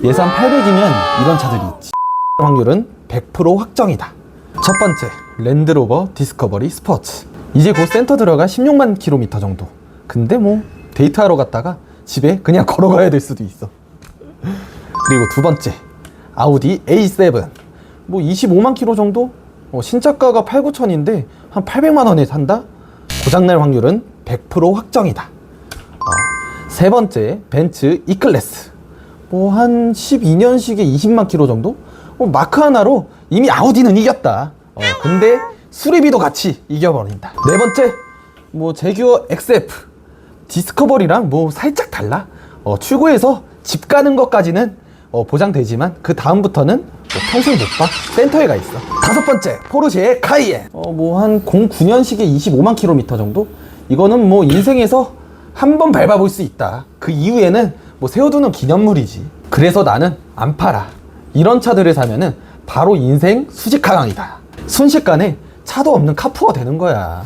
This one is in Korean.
예산 800이면 이런 차들이 있지. 확률은 100% 확정이다. 첫 번째, 랜드로버 디스커버리 스포츠. 이제 곧 센터 들어가 16만 킬로미터 정도. 근데 뭐 데이트하러 갔다가 집에 그냥 걸어가야 될 수도 있어. 그리고 두 번째, 아우디 A7. 뭐 25만 킬로 정도? 어, 신차가가 8, 9천인데 한 800만 원에 산다? 고장날 확률은 100% 확정이다. 어, 세 번째, 벤츠 E클래스. 뭐 한 12년식에 20만 킬로 정도? 어, 마크 하나로 이미 아우디는 이겼다. 어, 근데 수리비도 같이 이겨버린다. 네 번째, 뭐 제규어 XF. 디스커버리랑 뭐 살짝 달라. 어, 출고해서 집 가는 것까지는 어, 보장되지만 그 다음부터는 뭐 평생 못 봐. 센터에 가 있어. 다섯 번째, 포르쉐의 카이엔. 어, 뭐 한 09년식에 25만 킬로미터 정도? 이거는 뭐 인생에서 한 번 밟아볼 수 있다. 그 이후에는 뭐 세워두는 기념물이지. 그래서 나는 안 팔아. 이런 차들을 사면은 바로 인생 수직 하강이다. 순식간에 차도 없는 카푸어 되는 거야.